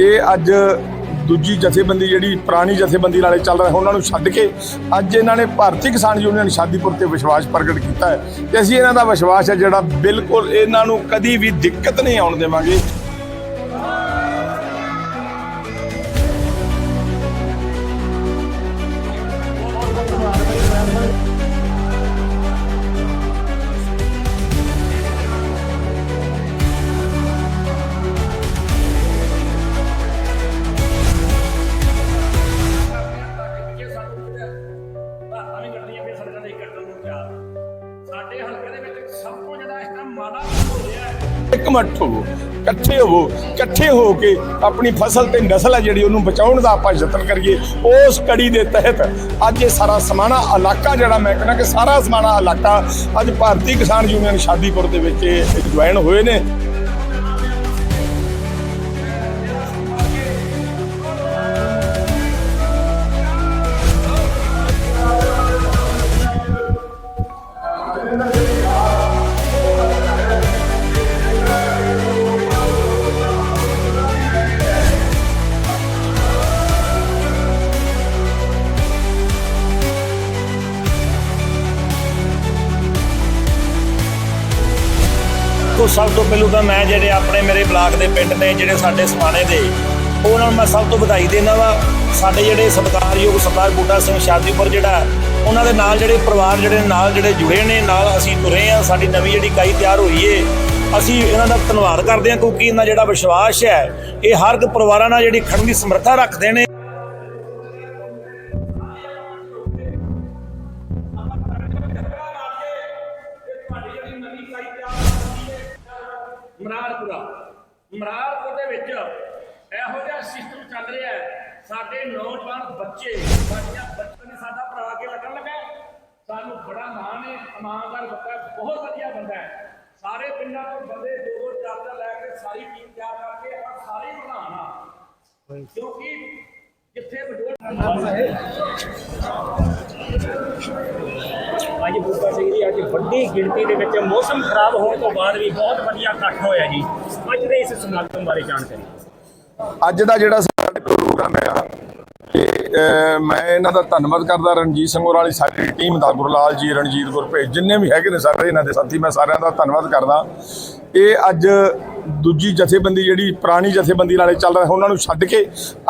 ਇਹ ਅੱਜ ਦੂਜੀ ਜਥੇਬੰਦੀ ਜਿਹੜੀ ਪੁਰਾਣੀ ਜਥੇਬੰਦੀ ਨਾਲੇ ਚੱਲ ਰਿਹਾ, ਉਹਨਾਂ ਨੂੰ ਛੱਡ ਕੇ ਅੱਜ ਇਹਨਾਂ ਨੇ ਭਾਰਤੀ ਕਿਸਾਨ ਯੂਨੀਅਨ ਸ਼ਾਦੀਪੁਰ ਤੇ ਵਿਸ਼ਵਾਸ ਪ੍ਰਗਟ ਕੀਤਾ ਹੈ। ਤੇ ਅਸੀਂ ਇਹਨਾਂ ਦਾ ਵਿਸ਼ਵਾਸ ਹੈ ਜਿਹੜਾ ਬਿਲਕੁਲ ਇਹਨਾਂ ਨੂੰ ਕਦੀ ਵੀ ਦਿੱਕਤ ਨਹੀਂ ਆਉਣ ਦੇਵਾਂਗੇ। ਹੈ ਹੋਵੋ ਇਕੱਠੇ ਹੋਵੋ ਇਕੱਠੇ ਹੋ ਕੇ ਆਪਣੀ ਫਸਲ ਤੇ ਨਸਲ ਹੈ ਜਿਹੜੀ ਉਹਨੂੰ ਬਚਾਉਣ ਦਾ ਆਪਾਂ ਯਤਨ ਕਰੀਏ। ਉਸ ਕੜੀ ਦੇ ਤਹਿਤ ਅੱਜ ਇਹ ਸਾਰਾ ਸਮਾਣਾ ਇਲਾਕਾ ਜਿਹੜਾ ਮੈਂ ਕਹਿੰਦਾ ਕਿ ਸਾਰਾ ਸਮਾਣਾ ਇਲਾਕਾ ਅੱਜ ਭਾਰਤੀ ਕਿਸਾਨ ਯੂਨੀਅਨ ਸ਼ਾਦੀਪੁਰ ਦੇ ਵਿੱਚ ਜੁਆਇਨ ਹੋਏ ਨੇ। ਉਹ ਸਭ ਤੋਂ ਪਹਿਲਾਂ ਤਾਂ ਮੈਂ ਜਿਹੜੇ ਆਪਣੇ ਮੇਰੇ ਬਲਾਕ ਦੇ ਪਿੰਡ ਨੇ, ਜਿਹੜੇ ਸਾਡੇ ਸਮਾਣੇ ਦੇ, ਉਹਨਾਂ ਨੂੰ ਮੈਂ ਸਭ ਤੋਂ ਵਧਾਈ ਦੇਣਾ ਵਾ। ਸਾਡੇ ਜਿਹੜੇ ਸਤਿਕਾਰਯੋਗ ਸਰਦਾਰ ਬੂਟਾ ਸਿੰਘ ਸ਼ਾਦੀਪੁਰ ਜਿਹੜਾ ਉਹਨਾਂ ਦੇ ਨਾਲ ਜਿਹੜੇ ਪਰਿਵਾਰ ਜਿਹੜੇ ਨਾਲ ਜਿਹੜੇ ਜੁੜੇ ਨੇ, ਨਾਲ ਅਸੀਂ ਤੁਰੇ ਆ ਸਾਡੀ ਨਵੀਂ ਜਿਹੜੀ ਇਕਾਈ ਤਿਆਰ ਹੋਈ ਏ। ਅਸੀਂ ਇਹਨਾਂ ਦਾ ਧੰਨਵਾਦ ਕਰਦੇ ਹਾਂ ਕਿਉਂਕਿ ਇਹਨਾਂ ਜਿਹੜਾ ਵਿਸ਼ਵਾਸ ਹੈ, ਇਹ ਹਰ ਇੱਕ ਪਰਿਵਾਰਾਂ ਨਾਲ ਜਿਹੜੀ ਖੜਨ ਦੀ ਸਮਰੱਥਾ ਰੱਖਦੇ ਨੇ। ਮਰਾਰਪੁਰਾ। ਮਰਾਰਪੁਰ ਦੇ ਵਿੱਚ ਇਹੋ ਜਿਹਾ ਸਿਸਟਮ ਚੱਲ ਰਿਹਾ ਹੈ। ਸਾਡੇ ਨੌਜਵਾਨ ਬੱਚੇ, ਸਾਡੀਆਂ ਬਚਪਨ ਸਾਡਾ ਭਰਾ ਕੇ ਲੱਗਣ ਲੱਗਾ ਸਾਨੂੰ ਬੜਾ ਮਾਣ ਹੈ, ਇਮਾਨਦਾਰ ਬੰਦਾ ਬਹੁਤ ਵਧੀਆ ਬੰਦਾ ਹੈ। ਸਾਰੇ ਪਿੰਡਾਂ ਤੋਂ ਬੰਦੇ ਦੋ ਦੋ ਚਾਰ ਚਾਰ ਲੈ ਕੇ ਸਾਰੀ ਟੀਮ ਤਿਆਰ ਕਰਕੇ ਆਪਾਂ ਸਾਰੇ ਹੀ। ਬਣਾਉਣਾ ਕਿਉਂਕਿ ਜਿੱਥੇ ਵਡੋਲ ਅੱਜ ਬੂਟਾ ਸਿੰਘ ਜੀ, ਅੱਜ ਵੱਡੀ ਗਿਣਤੀ ਦੇ ਵਿੱਚ ਮੌਸਮ ਖਰਾਬ ਹੋਣ ਤੋਂ ਬਾਅਦ ਵੀ ਬਹੁਤ ਵਧੀਆ ਇਕੱਠ ਹੋਇਆ ਜੀ। ਅੱਜ ਦੇ ਇਸ ਸਮਾਗਮ ਬਾਰੇ ਜਾਣਕਾਰੀ। ਅੱਜ ਦਾ ਜਿਹੜਾ ਸਾਡਾ ਪ੍ਰੋਗਰਾਮ ਹੈ ਇਹ ਮੈਂ ਇਹਨਾਂ ਦਾ ਧੰਨਵਾਦ ਕਰਦਾ ਰਣਜੀਤ ਸਿੰਘ ਵਾਲੀ ਸਾਡੀ ਟੀਮ ਦਾ, ਗੁਰਲਾਲ ਜੀ, ਰਣਜੀਤ ਗੁਰਪ੍ਰੀਤ, ਜਿੰਨੇ ਵੀ ਹੈਗੇ ਨੇ ਸਾਰੇ ਇਹਨਾਂ ਦੇ ਸਾਥੀ, ਮੈਂ ਸਾਰਿਆਂ ਦਾ ਧੰਨਵਾਦ ਕਰਦਾ। ਇਹ ਅੱਜ ਦੂਜੀ ਜਥੇਬੰਦੀ ਜਿਹੜੀ ਪੁਰਾਣੀ ਜਥੇਬੰਦੀ ਨਾਲੇ ਚੱਲ ਰਿਹਾ, ਉਹਨਾਂ ਨੂੰ ਛੱਡ ਕੇ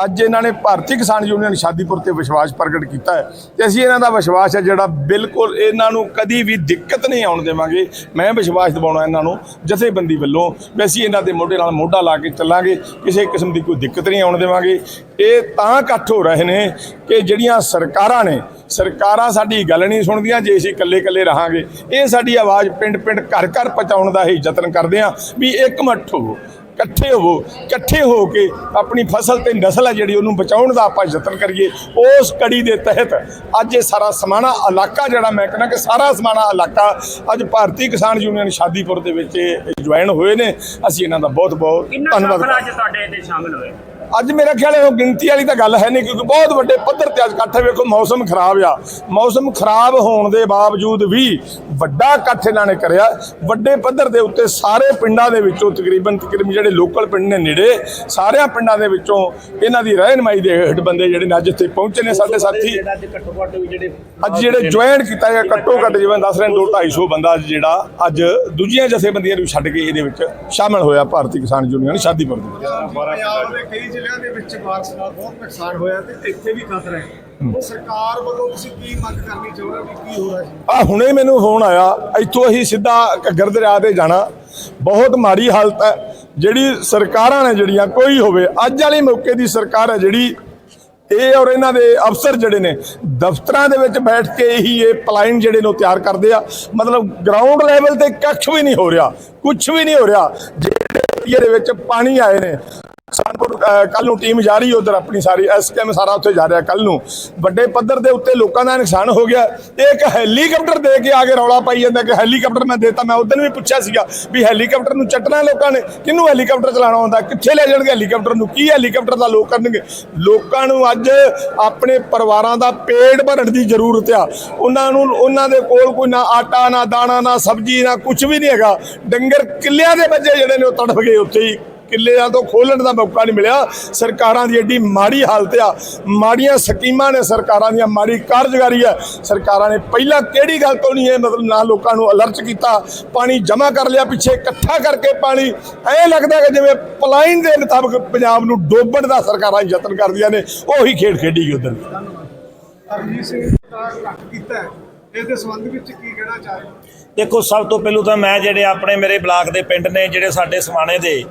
ਅੱਜ ਇਹਨਾਂ ਨੇ ਭਾਰਤੀ ਕਿਸਾਨ ਯੂਨੀਅਨ ਸ਼ਾਦੀਪੁਰ ਤੇ ਵਿਸ਼ਵਾਸ ਪ੍ਰਗਟ ਕੀਤਾ ਹੈ। ਤੇ ਅਸੀਂ ਇਹਨਾਂ ਦਾ ਵਿਸ਼ਵਾਸ ਹੈ ਜਿਹੜਾ ਬਿਲਕੁਲ ਇਹਨਾਂ ਨੂੰ ਕਦੀ ਵੀ ਦਿੱਕਤ ਨਹੀਂ ਆਉਣ ਦੇਵਾਂਗੇ। ਮੈਂ ਵਿਸ਼ਵਾਸ ਦਿਵਾਉਣਾ ਇਹਨਾਂ ਨੂੰ ਜਥੇਬੰਦੀ ਵੱਲੋਂ ਵੀ ਅਸੀਂ ਇਹਨਾਂ ਦੇ ਮੋਢੇ ਨਾਲ ਮੋਢਾ ਲਾ ਕੇ ਚੱਲਾਂਗੇ, ਕਿਸੇ ਕਿਸਮ ਦੀ ਕੋਈ ਦਿੱਕਤ ਨਹੀਂ ਆਉਣ ਦੇਵਾਂਗੇ। ਇਹ ਤਾਂ ਇਕੱਠ ਹੋ ਰਹੇ ਨੇ ਕਿ ਜਿਹੜੀਆਂ ਸਰਕਾਰਾਂ ਨੇ ਸਰਕਾਰਾਂ ਸਾਡੀ ਗੱਲ ਨਹੀਂ ਸੁਣਦੀਆਂ ਜੇ ਅਸੀਂ ਇਕੱਲੇ ਇਕੱਲੇ ਰਹਾਂਗੇ। ਇਹ ਸਾਡੀ ਆਵਾਜ਼ ਪਿੰਡ ਪਿੰਡ ਘਰ ਘਰ ਪਹੁੰਚਾਉਣ ਦਾ ਹੀ ਯਤਨ ਕਰਦੇ ਹਾਂ ਵੀ ਇਕਮਠ ਹੋਵੋ ਇਕੱਠੇ ਹੋਵੋ ਇਕੱਠੇ ਹੋ ਕੇ ਆਪਣੀ ਫਸਲ ਤੇ ਨਸਲ ਹੈ ਜਿਹੜੀ ਉਹਨੂੰ ਬਚਾਉਣ ਦਾ ਆਪਾਂ ਯਤਨ ਕਰੀਏ। ਉਸ ਕੜੀ ਦੇ ਤਹਿਤ ਅੱਜ ਇਹ ਸਾਰਾ ਸਮਾਣਾ ਇਲਾਕਾ ਜਿਹੜਾ ਮੈਂ ਕਹਿੰਦਾ ਕਿ ਸਾਰਾ ਸਮਾਣਾ ਇਲਾਕਾ ਅੱਜ ਭਾਰਤੀ ਕਿਸਾਨ ਯੂਨੀਅਨ ਸ਼ਾਦੀਪੁਰ ਦੇ ਵਿੱਚ ਜੁਆਇਨ ਹੋਏ ਨੇ। ਅਸੀਂ ਇਹਨਾਂ ਦਾ ਬਹੁਤ ਬਹੁਤ ਧੰਨਵਾਦ ਅੱਜ ਤੁਹਾਡੇ ਇੱਥੇ ਸ਼ਾਮਿਲ ਹੋਏ? ਅੱਜ ਮੇਰਾ ਖਿਆਲ ਹੈ ਉਹ ਗਿਣਤੀ ਵਾਲੀ ਤਾਂ ਗੱਲ ਹੈ ਨਹੀਂ, ਕਿਉਂਕਿ ਬਹੁਤ ਵੱਡੇ ਪੱਧਰ ਤੇ ਅੱਜ ਇਕੱਠ ਵੇਖੋ, ਮੌਸਮ ਖਰਾਬ ਆ। ਮੌਸਮ ਖਰਾਬ ਹੋਣ ਦੇ ਬਾਵਜੂਦ ਵੀ ਵੱਡਾ ਇਕੱਠ ਇਹਨਾਂ ਨੇ ਕਰਿਆ। ਵੱਡੇ ਪੱਧਰ ਦੇ ਉੱਤੇ ਸਾਰੇ ਪਿੰਡਾਂ ਦੇ ਵਿੱਚੋਂ ਤਕਰੀਬਨ ਤਕਰੀਬਨ ਜਿਹੜੇ ਲੋਕਲ ਪਿੰਡ ਨੇ ਨੇੜੇ, ਸਾਰਿਆਂ ਪਿੰਡਾਂ ਦੇ ਵਿੱਚੋਂ ਇਹਨਾਂ ਦੀ ਰਹਿਨਮਾਈ ਦੇ ਹੇਠ ਬੰਦੇ ਜਿਹੜੇ ਨੇ ਅੱਜ ਇੱਥੇ ਪਹੁੰਚੇ ਨੇ ਸਾਡੇ ਸਾਥੀ। ਅੱਜ ਘੱਟ ਜਿਹੜੇ ਅੱਜ ਜਿਹੜੇ ਜੁਆਇਨ ਕੀਤਾ ਹੈ ਘੱਟੋ ਘੱਟ ਜਿਵੇਂ ਦੱਸ ਰਹੇ ਨੇ 2 250 ਬੰਦਾ ਅੱਜ ਜਿਹੜਾ, ਅੱਜ ਦੂਜੀਆਂ ਜਥੇਬੰਦੀਆਂ ਨੂੰ ਛੱਡ ਕੇ ਇਹਦੇ ਵਿੱਚ ਸ਼ਾਮਲ ਹੋਇਆ, ਭਾਰਤੀ ਕਿਸਾਨ ਯੂਨੀਅਨ ਸ਼ਾਦੀਪੁਰ ਦੇ ਵਿੱਚ। ਜ਼ਿਲ੍ਹਿਆਂ ਦੇ ਵਿੱਚ ਬਾਰਿਸ਼ ਨਾਲ ਬਹੁਤ ਨੁਕਸਾਨ ਹੋਇਆ ਤੇ ਇੱਥੇ ਵੀ ਖਤਰਾ ਹੈ। ਉਹ ਸਰਕਾਰ ਵੱਲੋਂ ਤੁਸੀਂ ਕੀ ਮੰਗ ਕਰਨੀ ਚਾਹੁੰਦੇ ਹੋ ਕਿ ਹੋ ਰਿਹਾ ਜੀ? ਆ ਹੁਣੇ ਮੈਨੂੰ ਫੋਨ ਆਇਆ ਇੱਥੋਂ ਅਸੀਂ ਸਿੱਧਾ ਘੱਗਰ ਦਰਿਆ ਤੇ ਜਾਣਾ। ਬਹੁਤ ਮਾੜੀ ਹਾਲਤ ਹੈ ਜਿਹੜੀ ਸਰਕਾਰਾਂ ਨੇ ਜਿਹੜੀਆਂ ਕੋਈ ਹੋਵੇ ਅੱਜ ਵਾਲੇ ਮੌਕੇ ਦੀ ਸਰਕਾਰ ਹੈ ਜਿਹੜੀ ਇਹ ਔਰ ਇਹਨਾਂ ਦੇ ਅਫਸਰ ਜਿਹੜੇ ਨੇ ਦਫ਼ਤਰਾਂ ਦੇ ਵਿੱਚ ਬੈਠ ਕੇ ਹੀ ਇਹ ਪਲਾਨ ਜਿਹੜੇ ਨੂੰ ਤਿਆਰ ਕਰਦੇ ਆ। ਮਤਲਬ ਗਰਾਊਂਡ ਲੈਵਲ ਤੇ ਕੱਖ ਵੀ ਨਹੀਂ ਹੋ ਰਿਹਾ ਕੁਝ ਵੀ ਨਹੀਂ ਹੋ ਰਿਹਾ। ਜਿਹੜੇ ਦੇ ਵਿੱਚ ਪਾਣੀ ਆਏ ਨੇ ਸਾਨਪੁਰ ਕੱਲ ਨੂੰ ਟੀਮ ਜਾ ਰਹੀ ਉਧਰ ਆਪਣੀ ਸਾਰੀ ਐਸਕੇਐਮ ਸਾਰਾ ਉੱਥੇ ਜਾ ਰਿਹਾ ਕੱਲ ਨੂੰ। ਵੱਡੇ ਪੱਧਰ ਦੇ ਉੱਤੇ ਲੋਕਾਂ ਦਾ ਨੁਕਸਾਨ ਹੋ ਗਿਆ। ਤੇ ਇੱਕ ਹੈਲੀਕਾਪਟਰ ਦੇ ਕੇ ਆ ਕੇ ਰੌਲਾ ਪਾਈ ਜਾਂਦਾ ਕਿ ਹੈਲੀਕਾਪਟਰ ਮੈਂ ਦੇਤਾ, ਮੈਂ ਉਦੋਂ ਵੀ ਪੁੱਛਿਆ ਸੀਗਾ ਵੀ ਹੈਲੀਕਾਪਟਰ ਨੂੰ ਚੱਟਣਾ ਲੋਕਾਂ ਨੇ, ਕਿਹਨੂੰ ਹੈਲੀਕਾਪਟਰ ਚਲਾਉਣਾ ਹੁੰਦਾ ਕਿੱਥੇ ਲੈ ਜਾਣਗੇ ਹੈਲੀਕਾਪਟਰ ਨੂੰ, ਕੀ ਹੈਲੀਕਾਪਟਰ ਦਾ ਲੋਕ ਕਰਨਗੇ? ਲੋਕਾਂ ਨੂੰ ਅੱਜ ਆਪਣੇ ਪਰਿਵਾਰਾਂ ਦਾ ਪੇਟ ਭਰਨ ਦੀ ਜ਼ਰੂਰਤ ਆ। ਉਹਨਾਂ ਨੂੰ, ਉਹਨਾਂ ਦੇ ਕੋਲ ਕੋਈ ਨਾ ਆਟਾ, ਨਾ ਦਾਣਾ, ਨਾ ਸਬਜ਼ੀ, ਨਾ ਕੁਝ ਵੀ ਨਹੀਂ ਹੈਗਾ। ਡੰਗਰ ਕਿੱਲਿਆਂ ਦੇ ਬੱਚੇ ਜਿਹੜੇ ਨੇ ਉਹ ਤੜਫ ਗਏ ਉੱਥੇ ਹੀ। ਕਿੱਲਿਆਂ ਤੋਂ ਖੋਲਣ ਦਾ ਮੌਕਾ ਨਹੀਂ ਮਿਲਿਆ। ਸਰਕਾਰਾਂ ਦੀ ਐਡੀ ਮਾੜੀ ਹਾਲਤ ਆ। ਮਾੜੀਆਂ ਸਕੀਮਾਂ ਨੇ ਸਰਕਾਰਾਂ ਦੀਆਂ ਮਾੜੀ ਕਾਰਜਕਾਰੀ ਆ। ਸਰਕਾਰਾਂ ਨੇ ਪਹਿਲਾਂ ਕਿਹੜੀ ਗੱਲ ਤੋਂ ਨਹੀਂ ਇਹ ਮਤਲਬ ਨਾ ਲੋਕਾਂ ਨੂੰ ਅਲਰਟ ਕੀਤਾ? ਪਾਣੀ ਜਮ੍ਹਾਂ ਕਰ ਲਿਆ ਪਿੱਛੇ ਇਕੱਠਾ ਕਰਕੇ ਪਾਣੀ। ਐਂ ਲੱਗਦਾ ਕਿ ਜਿਵੇਂ ਪਲਾਈਨ ਦੇ ਮੁਤਾਬਕ ਪੰਜਾਬ ਨੂੰ ਡੋਬਣ ਦਾ ਸਰਕਾਰਾਂ ਯਤਨ ਕਰਦੀਆਂ ਨੇ ਉਹੀ ਖੇਡ ਖੇਡੀ ਗਈ ਉਧਰ। ਹਰਜੀਤ ਸਿੰਘ ਦਾ ਘੱਟ ਕੀਤਾ ਹੈ। ਇਸ ਦੇ ਸੰਬੰਧ ਵਿੱਚ ਕੀ ਕਹਿਣਾ ਚਾਹ ਰਹੇ ਦੇਖੋ ਸਭ ਤੋਂ ਪਹਿਲੂ ਤਾਂ ਮੈਂ ਜਿਹੜੇ ਆਪਣੇ ਮੇਰੇ ਬਲਾਕ ਦੇ ਪਿੰਡ ਨੇ ਜਿਹੜੇ ਸਾਡੇ ਸਮਾਣੇ ਦੇ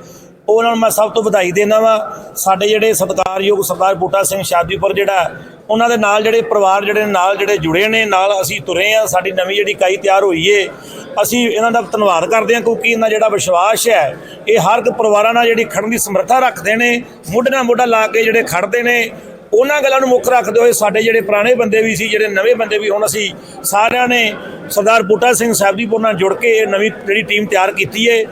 ਉਹਨਾਂ ਨੂੰ ਮੈਂ ਸਭ ਤੋਂ ਵਧਾਈ ਦੇਣਾ ਵਾ। ਸਾਡੇ ਜਿਹੜੇ ਸਤਿਕਾਰਯੋਗ ਸਰਦਾਰ ਬੂਟਾ ਸਿੰਘ ਸ਼ਾਦੀਪੁਰ ਜਿਹੜਾ, ਉਹਨਾਂ ਦੇ ਨਾਲ ਜਿਹੜੇ ਪਰਿਵਾਰ ਜਿਹੜੇ ਨਾਲ ਜਿਹੜੇ ਜੁੜੇ ਨੇ, ਨਾਲ ਅਸੀਂ ਤੁਰੇ ਆ, ਸਾਡੀ ਨਵੀਂ ਜਿਹੜੀ ਇਕਾਈ ਤਿਆਰ ਹੋਈ ਏ, ਅਸੀਂ ਇਹਨਾਂ ਦਾ ਧੰਨਵਾਦ ਕਰਦੇ ਹਾਂ ਕਿਉਂਕਿ ਇਹਨਾਂ ਜਿਹੜਾ ਵਿਸ਼ਵਾਸ ਹੈ, ਇਹ ਹਰ ਇੱਕ ਪਰਿਵਾਰਾਂ ਨਾਲ ਜਿਹੜੀ ਖੜਨ ਦੀ ਸਮਰੱਥਾ ਰੱਖਦੇ ਨੇ, ਮੋਢੇ ਨਾਲ ਮੋਢਾ ਲਾ ਕੇ ਜਿਹੜੇ ਖੜਦੇ ਨੇ, ਉਹਨਾਂ ਗੱਲਾਂ ਨੂੰ ਮੁੱਖ ਰੱਖਦੇ ਹੋਏ ਸਾਡੇ ਜਿਹੜੇ ਪੁਰਾਣੇ ਬੰਦੇ ਵੀ ਸੀ, ਜਿਹੜੇ ਨਵੇਂ ਬੰਦੇ ਵੀ ਹੁਣ ਅਸੀਂ ਸਾਰਿਆਂ ਨੇ ਸਰਦਾਰ ਬੂਟਾ ਸਿੰਘ ਸਾਹਿਬਦੀਪੁਰ ਨਾਲ ਜੁੜ ਕੇ ਇਹ ਨਵੀਂ ਜਿਹੜੀ ਟੀਮ ਤਿਆਰ ਕੀਤੀ ਹੈ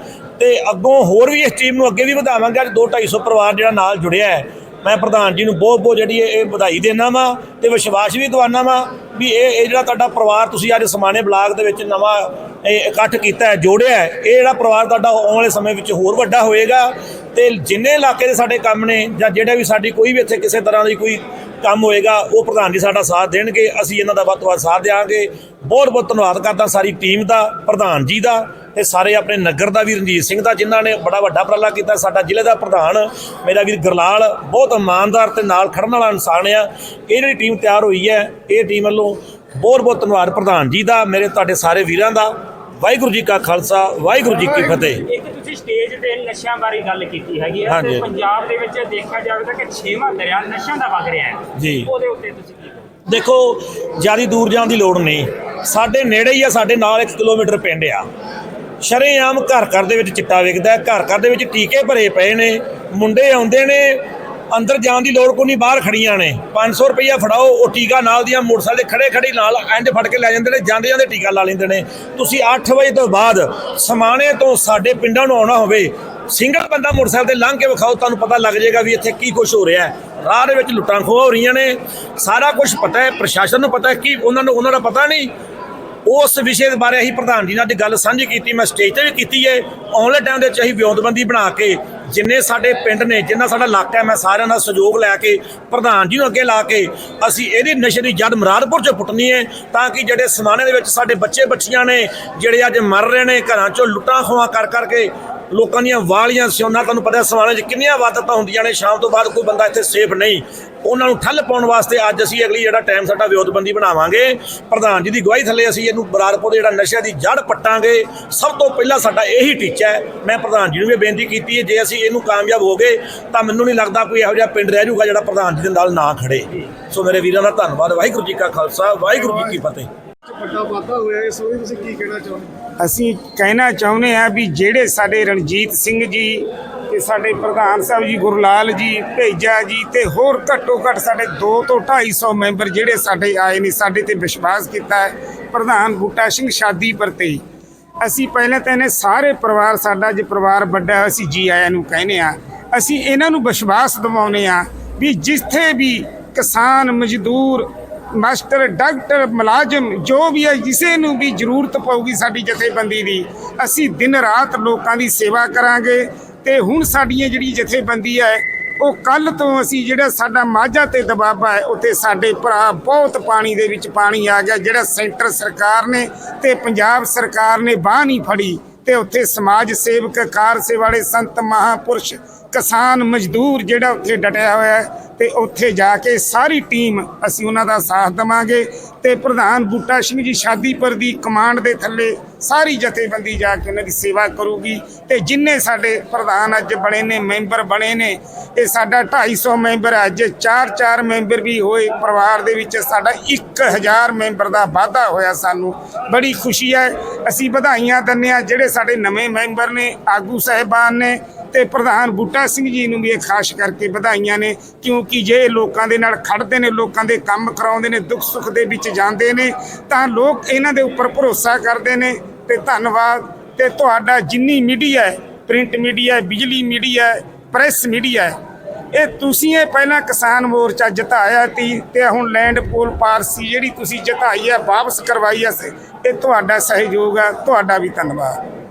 ਤੇ ਅੱਗੋਂ ਹੋਰ ਵੀ ਇਸ ਟੀਮ ਨੂੰ ਅੱਗੇ ਵੀ ਵਧਾਵਾਂਗੇ। ਅੱਜ 2 250 ਪਰਿਵਾਰ ਜਿਹੜਾ ਨਾਲ ਜੁੜਿਆ ਹੈ। ਮੈਂ ਪ੍ਰਧਾਨ ਜੀ ਨੂੰ ਬਹੁਤ ਬਹੁਤ ਜਿਹੜੀ ਇਹ ਵਧਾਈ ਦੇਣਾ ਵਾ ਤੇ ਵਿਸ਼ਵਾਸ ਵੀ ਦਵਾਨਾ ਵਾ ਵੀ ਇਹ ਇਹ ਜਿਹੜਾ ਤੁਹਾਡਾ ਪਰਿਵਾਰ ਤੁਸੀਂ ਅੱਜ ਸਮਾਣੇ ਬਲਾਕ ਦੇ ਵਿੱਚ ਨਵਾਂ ਇਹ ਇਕੱਠ ਕੀਤਾ ਹੈ, ਜੋੜਿਆ ਹੈ, ਇਹ ਜਿਹੜਾ ਪਰਿਵਾਰ ਤੁਹਾਡਾ ਆਉਣ ਵਾਲੇ ਸਮੇਂ ਵਿੱਚ ਹੋਰ ਵੱਡਾ ਹੋਏਗਾ ਤੇ ਜਿੰਨੇ ਇਲਾਕੇ ਦੇ ਸਾਡੇ ਕੰਮ ਨੇ ਜਾਂ ਜਿਹੜਾ ਵੀ ਸਾਡੀ ਕੋਈ ਵੀ ਇੱਥੇ ਕਿਸੇ ਤਰ੍ਹਾਂ ਦੀ ਕੋਈ ਕੰਮ ਹੋਏਗਾ, ਉਹ ਪ੍ਰਧਾਨ ਜੀ ਸਾਡਾ ਸਾਥ ਦੇਣਗੇ। ਅਸੀਂ ਇਹਨਾਂ ਦਾ ਵੱਧ ਤੋਂ ਵੱਧ ਸਾਥ ਦੇਵਾਂਗੇ ਬਹੁਤ ਬਹੁਤ ਧੰਨਵਾਦ ਕਰਦਾ ਸਾਰੀ ਟੀਮ ਦਾ, ਪ੍ਰਧਾਨ ਜੀ ਦਾ। ਤੇ ਸਾਰੇ ਆਪਣੇ ਨਗਰ ਦਾ ਵੀ ਰਣਜੀਤ ਸਿੰਘ ਦਾ ਜਿਨ੍ਹਾਂ ਨੇ ਬੜਾ ਵੱਡਾ ਉਪਰਾਲਾ ਕੀਤਾ। ਸਾਡਾ ਜ਼ਿਲ੍ਹੇ ਦਾ ਪ੍ਰਧਾਨ ਮੇਰਾ ਵੀਰ ਗਰਲਾਲ ਬਹੁਤ ਇਮਾਨਦਾਰ ਤੇ ਨਾਲ ਖੜਨ ਵਾਲਾ ਇਨਸਾਨ ਆ। ਇਹ ਜਿਹੜੀ ਟੀਮ ਤਿਆਰ ਹੋਈ ਹੈ ਇਹ ਟੀਮ ਵੱਲੋਂ ਬਹੁਤ ਬਹੁਤ ਧੰਨਵਾਦ ਪ੍ਰਧਾਨ ਜੀ ਦਾ ਮੇਰੇ ਤੁਹਾਡੇ ਸਾਰੇ ਵੀਰਾਂ ਦਾ। ਵਾਹਿਗੁਰੂ ਜੀ ਕਾ ਖਾਲਸਾ ਵਾਹਿਗੁਰੂ ਜੀ ਕੀ ਫਤਿਹ। ਇੱਕ ਤੁਸੀਂ ਸਟੇਜ ਤੇ ਨਸ਼ਿਆਂ ਬਾਰੇ ਗੱਲ ਕੀਤੀ ਹੈਗੀ ਹੈ। ਤੇ ਪੰਜਾਬ ਦੇ ਵਿੱਚ ਦੇਖਿਆ ਜਾਵੇ ਤਾਂ ਕਿ ਛੇਵਾਂ ਦਰਿਆ ਨਸ਼ਿਆਂ ਦਾ ਵਗ ਰਿਹਾ ਹੈ। ਜੀ। ਉਹਦੇ ਉੱਤੇ ਤੁਸੀਂ ਕੀ ਕਹੋਗੇ? ਦੇਖੋ ਜ਼ਿਆਦਾ ਦੂਰ ਜਾਣ ਦੀ ਲੋੜ ਨਹੀਂ। ਸਾਡੇ ਨੇੜੇ ਹੀ ਆ ਸਾਡੇ ਨਾਲ 1 ਕਿਲੋਮੀਟਰ ਪਿੰਡ ਆ। ਸ਼ਰੇਆਮ ਘਰ ਘਰ ਦੇ ਵਿੱਚ ਚਿੱਟਾ ਵਿਕਦਾ ਘਰ ਘਰ ਦੇ ਵਿੱਚ ਟੀਕੇ ਭਰੇ ਪਏ ਨੇ, ਮੁੰਡੇ ਆਉਂਦੇ ਨੇ, ਅੰਦਰ ਜਾਣ ਦੀ ਲੋੜ ਕੋਈ ਨਹੀਂ, ਬਾਹਰ ਖੜੀਆਂ ਨੇ। 500 ਰੁਪਈਆ ਫੜਾਓ, ਉਹ ਟੀਕਾ ਨਾਲ ਦੀਆਂ ਮੋਟਰਸਾਈਕਲ ਦੇ ਖੜੇ ਖੜੇ ਨਾਲ ਐਂਡ ਫੜ ਕੇ ਲੈ ਜਾਂਦੇ ਨੇ, ਜਾਂਦੇ ਜਾਂਦੇ ਟੀਕਾ ਲਾ ਲੈਂਦੇ ਨੇ। ਤੁਸੀਂ 8 ਵਜੇ ਤੋਂ ਬਾਅਦ ਸਮਾਣੇ ਤੋਂ ਸਾਡੇ ਪਿੰਡਾਂ ਨੂੰ ਆਉਣਾ ਹੋਵੇ, ਸਿੰਗਲ ਬੰਦਾ ਮੋਟਰਸਾਈਕਲ ਤੇ ਲੰਘ ਕੇ ਵਿਖਾਓ, ਤੁਹਾਨੂੰ ਪਤਾ ਲੱਗ ਜਾਏਗਾ ਵੀ ਇੱਥੇ ਕੀ ਕੁਝ ਹੋ ਰਿਹਾ ਹੈ। ਰਾਹ ਦੇ ਵਿੱਚ ਲੁੱਟਾਂ ਖੋਹਾਂ ਹੋ ਰਹੀਆਂ ਨੇ। ਸਾਰਾ ਕੁਝ ਪਤਾ ਹੈ, ਪ੍ਰਸ਼ਾਸਨ ਨੂੰ ਪਤਾ ਹੈ ਕਿ ਉਹਨਾਂ ਨੂੰ, ਉਹਨਾਂ ਦਾ ਪਤਾ ਨਹੀਂ ਉਸ ਵਿਸ਼ੇ ਦੇ ਬਾਰੇ ਅਸੀਂ ਪ੍ਰਧਾਨ ਜੀ ਨਾਲ ਅੱਜ ਗੱਲ ਸਾਂਝੀ ਕੀਤੀ, ਮੈਂ ਸਟੇਜ ਤੇ ਵੀ ਕੀਤੀ ਹੈ ਆਨਲਾਈਨ ਟਾਈਮ ਦੇ ਵਿੱਚ ਅਸੀਂ ਵਿਉਂਤਬੰਦੀ ਬਣਾ ਕੇ ਜਿੰਨੇ ਸਾਡੇ ਪਿੰਡ ਨੇ, ਜਿੰਨਾ ਸਾਡਾ ਇਲਾਕਾ ਹੈ, ਮੈਂ ਸਾਰਿਆਂ ਦਾ ਸਹਿਯੋਗ ਲੈ ਕੇ, ਪ੍ਰਧਾਨ ਜੀ ਨੂੰ ਅੱਗੇ ਲਾ ਕੇ ਅਸੀਂ ਇਹਦੀ ਨਸ਼ੇ ਦੀ ਜੜ ਮਰਾਦਪੁਰ ਚ ਪੁੱਟਣੀ ਹੈ ਤਾਂ ਕਿ ਜਿਹੜੇ ਸਮਾਨੇ ਦੇ ਵਿੱਚ ਸਾਡੇ ਬੱਚੇ ਬੱਚੀਆਂ ਨੇ, ਜਿਹੜੇ ਅੱਜ ਮਰ ਰਹੇ ਨੇ, ਘਰਾਂ ਚੋਂ ਲੁੱਟਾਂ ਖੋਹਾਂ ਕਰ ਕਰਕੇ ਲੋਕਾਂ ਦੀਆਂ ਵਾਲੀਆਂ ਸਿਉਣਾ ਤੁਹਾਨੂੰ ਪਤਾ ਸਮਾਨੇ 'ਚ ਕਿੰਨੀਆਂ ਵਾਦਤਾਂ ਹੁੰਦੀਆਂ ਨੇ। ਸ਼ਾਮ ਤੋਂ ਬਾਅਦ ਕੋਈ ਬੰਦਾ ਇੱਥੇ ਸੇਫ ਨਹੀਂ। ਉਹਨਾਂ ਨੂੰ ਠੱਲ ਪਾਉਣ ਵਾਸਤੇ ਅੱਜ ਅਸੀਂ ਅਗਲੀ ਜਿਹੜਾ ਟਾਈਮ ਸਾਡਾ ਵਿਉਂਤਬੰਦੀ ਬਣਾਵਾਂਗੇ। ਪ੍ਰਧਾਨ ਜੀ ਦੀ ਗਵਾਹੀ ਥੱਲੇ ਅਸੀਂ ਇਹਨੂੰ ਬਰਾਰਪੁਰ ਦੇ ਜਿਹੜਾ ਨਸ਼ਿਆਂ ਦੀ ਜੜ ਪੱਟਾਂਗੇ। ਸਭ ਤੋਂ ਪਹਿਲਾਂ ਸਾਡਾ ਇਹੀ ਟੀਚਾ ਹੈ। ਮੈਂ ਪ੍ਰਧਾਨ ਜੀ ਨੂੰ ਵੀ ਬੇਨਤੀ ਕੀਤੀ ਹੈ, ਜੇ ਅਸੀਂ ਇਹਨੂੰ ਕਾਮਯਾਬ ਹੋ ਗਏ, ਤਾਂ ਮੈਨੂੰ ਨਹੀਂ ਲੱਗਦਾ ਕੋਈ ਇਹੋ ਜਿਹਾ ਪਿੰਡ ਰਹਿ ਜਾਊਗਾ ਜਿਹੜਾ ਪ੍ਰਧਾਨ ਜੀ ਦੇ ਨਾਲ ਨਾ ਖੜੇ। ਸੋ ਮੇਰੇ ਵੀਰਾਂ ਦਾ ਧੰਨਵਾਦ। ਵਾਹਿਗੁਰੂ ਜੀ ਕਾ ਖਾਲਸਾ, ਵਾਹਿਗੁਰੂ ਜੀ ਕੀ ਫਤਿਹ। ਵੱਡਾ ਵਾਧਾ ਹੋਇਆ ਇਸ ਬਾਰੇ ਤੁਸੀਂ ਕੀ ਕਹਿਣਾ ਚਾਹੁੰਦੇ ਹੋ? ਅਸੀਂ ਕਹਿਣਾ ਚਾਹੁੰਦੇ ਹਾਂ ਵੀ ਜਿਹੜੇ ਸਾਡੇ ਰਣਜੀਤ ਸਿੰਘ ਜੀ ਤੇ ਸਾਡੇ ਪ੍ਰਧਾਨ ਸਾਹਿਬ ਜੀ ਗੁਰਲਾਲ ਜੀ, ਭੇਜਾ ਜੀ ਤੇ ਹੋਰ ਘੱਟੋ ਘੱਟ ਸਾਡੇ 2 ਤੋਂ 250 ਮੈਂਬਰ ਜਿਹੜੇ ਸਾਡੇ ਆਏ ਨੇ, ਸਾਡੇ ਤੇ ਵਿਸ਼ਵਾਸ ਕੀਤਾ ਪ੍ਰਧਾਨ ਬੂਟਾ ਸਿੰਘ ਸ਼ਾਦੀ ਪ੍ਰਤੀ ਅਸੀਂ ਪਹਿਲਾਂ ਤਾਂ ਇਹਨੇ ਸਾਰੇ ਪਰਿਵਾਰ, ਸਾਡਾ ਜੇ ਪਰਿਵਾਰ ਵੱਡਾ ਅਸੀਂ ਜੀ ਆਇਆਂ ਨੂੰ ਕਹਿੰਦੇ ਆ ਅਸੀਂ ਇਹਨਾਂ ਨੂੰ ਵਿਸ਼ਵਾਸ ਦਿਵਾਉਂਦੇ ਆ ਵੀ ਜਿੱਥੇ ਵੀ ਕਿਸਾਨ, ਮਜ਼ਦੂਰ ਮਾਸਟਰ, ਡਾਕਟਰ, ਮੁਲਾਜ਼ਮ, ਜੋ ਵੀ ਹੈ, ਕਿਸੇ ਨੂੰ ਵੀ ਜ਼ਰੂਰਤ ਪਊਗੀ ਸਾਡੀ ਜਥੇਬੰਦੀ ਦੀ, ਅਸੀਂ ਦਿਨ ਰਾਤ ਲੋਕਾਂ ਦੀ ਸੇਵਾ ਕਰਾਂਗੇ। ਤੇ ਹੁਣ ਸਾਡੀਆਂ ਜਿਹੜੀ ਜਥੇਬੰਦੀ ਹੈ, ਉਹ ਕੱਲ ਤੋਂ ਅਸੀਂ ਜਿਹੜਾ ਸਾਡਾ ਮਾਝਾ ਤੇ ਦਬਾਬਾ ਹੈ, ਉੱਥੇ ਸਾਡੇ ਭਰਾ ਬਹੁਤ ਪਾਣੀ ਦੇ ਵਿੱਚ ਪਾਣੀ ਆ ਗਿਆ, ਜਿਹੜਾ ਸੈਂਟਰ ਸਰਕਾਰ ਨੇ ਤੇ ਪੰਜਾਬ ਸਰਕਾਰ ਨੇ ਬਾਹ ਨਹੀਂ ਫੜੀ ਤੇ ਉੱਥੇ ਸਮਾਜ ਸੇਵਕ, ਕਾਰ ਸੇ ਵਾਲੇ ਸੰਤ ਮਹਾਪੁਰਸ਼ ਕਿਸਾਨ ਮਜ਼ਦੂਰ ਜਿਹੜਾ ਉੱਥੇ ਡਟਿਆ ਹੋਇਆ ਹੈ ਤੇ ਉੱਥੇ ਜਾ ਕੇ ਸਾਰੀ ਟੀਮ ਅਸੀਂ ਉਹਨਾਂ ਦਾ ਸਾਥ ਦੇਵਾਂਗੇ ਤੇ ਪ੍ਰਧਾਨ ਬੂਟਾ ਸਿੰਘ ਜੀ ਸ਼ਾਦੀਪੁਰ ਦੀ ਕਮਾਂਡ ਦੇ ਥੱਲੇ ਸਾਰੀ ਜਥੇਬੰਦੀ ਜਾ ਕੇ ਉਹਨਾਂ ਦੀ ਸੇਵਾ ਕਰੂਗੀ ਤੇ ਜਿੰਨੇ ਸਾਡੇ ਪ੍ਰਧਾਨ ਅੱਜ ਬਣੇ ਨੇ, ਮੈਂਬਰ ਬਣੇ ਨੇ, ਇਹ ਸਾਡਾ 250 ਮੈਂਬਰ ਅੱਜ 4-4 ਮੈਂਬਰ ਵੀ ਹੋਏ, ਪਰਿਵਾਰ ਦੇ ਵਿੱਚ ਸਾਡਾ 1000 ਮੈਂਬਰ ਦਾ ਵਾਧਾ ਹੋਇਆ ਸਾਨੂੰ। ਬੜੀ ਖੁਸ਼ੀ ਹੈ। ਅਸੀਂ ਵਧਾਈਆਂ ਦਿੰਦੇ ਹਾਂ ਜਿਹੜੇ ਸਾਡੇ ਨਵੇਂ ਮੈਂਬਰ ਨੇ, ਆਗੂ ਸਹਿਬਾਨ ਨੇ ਤੇ ਪ੍ਰਧਾਨ ਬੂਟਾ ਸਿੰਘ ਜੀ ਨੂੰ ਵੀ ਇਹ ਖਾਸ ਕਰਕੇ ਵਧਾਈਆਂ ਨੇ, ਕਿਉਂਕਿ ਜੇ ਇਹ ਲੋਕਾਂ ਦੇ ਨਾਲ ਖੜਦੇ ਨੇ, ਲੋਕਾਂ ਦੇ ਕੰਮ ਕਰਾਉਂਦੇ ਨੇ, ਦੁੱਖ ਸੁੱਖ ਦੇ ਵਿੱਚ ਜਾਂਦੇ ਨੇ, ਤਾਂ ਲੋਕ ਇਹਨਾਂ ਦੇ ਉੱਪਰ ਭਰੋਸਾ ਕਰਦੇ ਨੇ। ਤੇ ਧੰਨਵਾਦ। ਤੇ ਤੁਹਾਡਾ ਜਿੰਨੀ ਮੀਡੀਆ ਹੈ, ਪ੍ਰਿੰਟ ਮੀਡੀਆ ਬਿਜਲੀ ਮੀਡੀਆ ਹੈ, ਪ੍ਰੈਸ ਮੀਡੀਆ ਇਹ ਤੁਸੀਂ ਇਹ ਪਹਿਲਾਂ ਕਿਸਾਨ ਮੋਰਚਾ ਜਿਤਾਇਆ ਸੀ ਤੇ ਹੁਣ ਲੈਂਡ ਪੂਲ ਪਾਰਸੀ ਜਿਹੜੀ ਤੁਸੀਂ ਜਿਤਾਈ ਹੈ, ਵਾਪਸ ਕਰਵਾਈ ਹੈ ਇਹ ਤੁਹਾਡਾ ਸਹਿਯੋਗ ਹੈ, ਤੁਹਾਡਾ ਵੀ ਧੰਨਵਾਦ।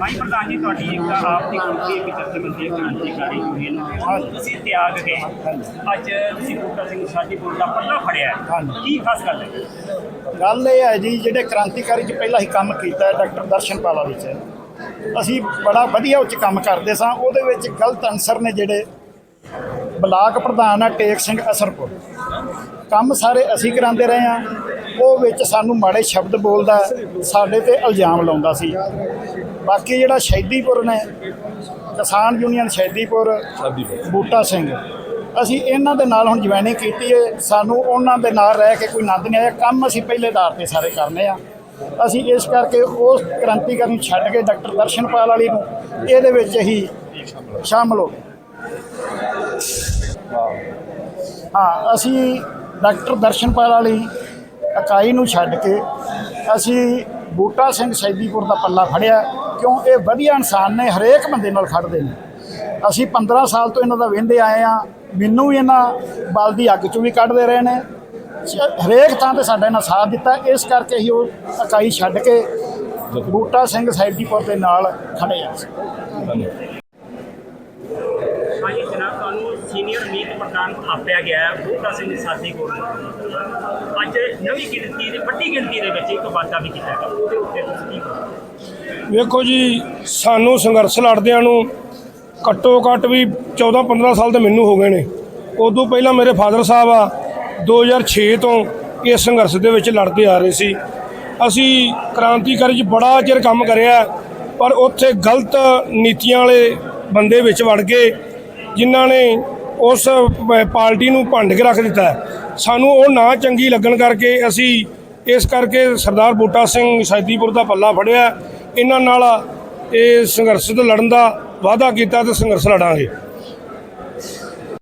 ਭਾਈ ਪ੍ਰਧਾਨ ਜੀ ਤੁਹਾਡੀ ਇੱਕ ਆਪ ਦੀ ਗਿਣਤੀ ਇੱਕ ਜਥੇਬੰਦੀ ਹੈ ਕ੍ਰਾਂਤੀਕਾਰੀ ਯੂਨੀਅਨ ਹਾਂ ਤੁਸੀਂ ਤਿਆਗ ਗਏ। ਅੱਜ ਤੁਸੀਂ ਬੂਟਾ ਸਿੰਘ ਸ਼ਾਦੀਪੁਰ ਦਾ ਪੱਲਾ ਫੜਿਆ। ਕੀ ਖਾਸ ਗੱਲ ਹੈ? ਗੱਲ ਇਹ ਹੈ ਜੀ ਜਿਹੜੇ ਕ੍ਰਾਂਤੀਕਾਰੀ ਚ ਪਹਿਲਾਂ ਹੀ ਕੰਮ ਕੀਤਾ ਹੈ ਡਾਕਟਰ ਦਰਸ਼ਨਪਾਲ ਵਿੱਚ। ਅਸੀਂ ਬੜਾ ਵਧੀਆ ਉੱਚ ਕੰਮ ਕਰਦੇ ਸਾਂ ਉਹਦੇ ਵਿੱਚ ਗਲਤ ਅਨਸਰ ਨੇ ਜਿਹੜੇ ਬਲਾਕ ਪ੍ਰਧਾਨ ਆ ਟੇਕ ਸਿੰਘ ਅਸਰਪੁਰ। ਕੰਮ ਸਾਰੇ ਅਸੀਂ ਕਰਾਉਂਦੇ ਰਹੇ ਆ ਉਹ ਵਿੱਚ ਸਾਨੂੰ ਮਾੜੇ ਸ਼ਬਦ ਬੋਲਦਾ ਸਾਡੇ ਤੇ ਇਲਜ਼ਾਮ ਲਾਉਂਦਾ ਸੀ। ਬਾਕੀ ਜਿਹੜਾ ਸ਼ਹੀਦੀਪੁਰ ਨੇ ਕਿਸਾਨ ਯੂਨੀਅਨ ਸ਼ਹੀਦੀਪੁਰ ਬੂਟਾ ਸਿੰਘ ਅਸੀਂ ਇਹਨਾਂ ਦੇ ਨਾਲ ਹੁਣ ਜੁਆਇਨਿੰਗ ਕੀਤੀ ਹੈ ਸਾਨੂੰ ਉਹਨਾਂ ਦੇ ਨਾਲ ਰਹਿ ਕੇ ਕੋਈ ਆਨੰਦ ਨਹੀਂ ਆਇਆ। ਕੰਮ ਅਸੀਂ ਪਹਿਲੇ ਆਧਾਰ ਤੇ ਸਾਰੇ ਕਰਨੇ ਆ। ਅਸੀਂ ਇਸ ਕਰਕੇ ਉਸ ਕ੍ਰਾਂਤੀਕਾਰੀ ਨੂੰ ਛੱਡ ਕੇ ਡਾਕਟਰ ਦਰਸ਼ਨਪਾਲ ਵਾਲੀ ਨੂੰ ਇਹਦੇ ਵਿੱਚ ਹੀ ਸ਼ਾਮਲ ਹੋ ਗਏ। ਹਾਂ ਅਸੀਂ ਡਾਕਟਰ ਦਰਸ਼ਨਪਾਲ ਵਾਲੀ ਇਕਾਈ ਨੂੰ ਛੱਡ ਕੇ ਅਸੀਂ ਬੂਟਾ ਸਿੰਘ ਸੈਦੀਪੁਰ ਦਾ ਪੱਲਾ ਫੜਿਆ, ਕਿਉਂ ਇਹ ਵਧੀਆ ਇਨਸਾਨ ਨੇ, ਹਰੇਕ ਬੰਦੇ ਨਾਲ ਖੜਦੇ ਨੇ। ਅਸੀਂ 15 ਸਾਲ ਤੋਂ ਇਹਨਾਂ ਦਾ ਵਹਿੰਦੇ ਆਏ ਆ ਮੈਨੂੰ ਵੀ ਇਹਨਾਂ ਬਲ ਦੀ ਅੱਗ ਚੋਂ ਵੀ ਕੱਢਦੇ ਰਹੇ ਨੇ। ਸ਼- ਹਰੇਕ ਥਾਂ ਤੇ ਸਾਡਾ ਇਹਨਾਂ ਸਾਥ ਦਿੱਤਾ, ਇਸ ਕਰਕੇ ਹੀ ਉਹ ਇਕਾਈ ਛੱਡ ਕੇ ਬੂਟਾ ਸਿੰਘ ਸੈਦੀਪੁਰ ਦੇ ਨਾਲ ਖੜੇ ਆ। ਸੀਨੀਅਰ ਥਾਪਿਆ ਗਿਆ ਬੂਟਾ ਸਿੰਘ ਸਾਥੀ ਕੋਲ ਅੱਜ ਨਵੀਂ ਗਿਣਤੀ ਦੇ, ਵੱਡੀ ਗਿਣਤੀ ਦੇ ਵਿੱਚ ਇੱਕ ਵਾਅਦਾ ਵੀ ਕੀਤਾ ਹੈ ਉਹਦੇ ਉੱਤੇ ਤੁਸੀਂ ਕੀ ਵੇਖੋ ਜੀ, ਸਾਨੂੰ ਸੰਘਰਸ਼ ਲੜਦਿਆਂ ਨੂੰ ਘੱਟੋ ਘੱਟ ਵੀ 14 15 ਸਾਲ ਤਾਂ ਮੈਨੂੰ ਹੋ ਗਏ ਨੇ। ਉਦੋਂ ਪਹਿਲਾਂ ਮੇਰੇ ਫਾਦਰ ਸਾਹਿਬ ਆ 2006 ਤੋਂ ਇਸ ਸੰਘਰਸ਼ ਦੇ ਵਿੱਚ ਲੜਦੇ ਆ ਰਹੇ ਸੀ। ਅਸੀਂ ਕ੍ਰਾਂਤੀਕਾਰੀ 'ਚ ਬੜਾ ਚਿਰ ਕੰਮ ਕਰਿਆ, ਪਰ ਉੱਥੇ ਗਲਤ ਨੀਤੀਆਂ ਵਾਲੇ ਬੰਦੇ ਵਿੱਚ ਵੜ ਗਏ, ਜਿਨ੍ਹਾਂ ਨੇ ਉਸ ਪ- ਪਾਰਟੀ ਨੂੰ ਭੰਡ ਕੇ ਰੱਖ ਦਿੱਤਾ ਸਾਨੂੰ ਉਹ ਨਾ ਚੰਗੀ ਲੱਗਣ ਕਰਕੇ ਅਸੀਂ ਇਸ ਕਰਕੇ ਸਰਦਾਰ ਬੂਟਾ ਸਿੰਘ ਸੈਦੀਪੁਰ ਦਾ ਪੱਲਾ ਫੜਿਆ। ਇਹਨਾਂ ਨਾਲ ਇਹ ਸੰਘਰਸ਼ ਤੇ ਲੜਨ ਦਾ ਵਾਅਦਾ ਕੀਤਾ ਤੇ ਸੰਘਰਸ਼ ਲੜਾਂਗੇ।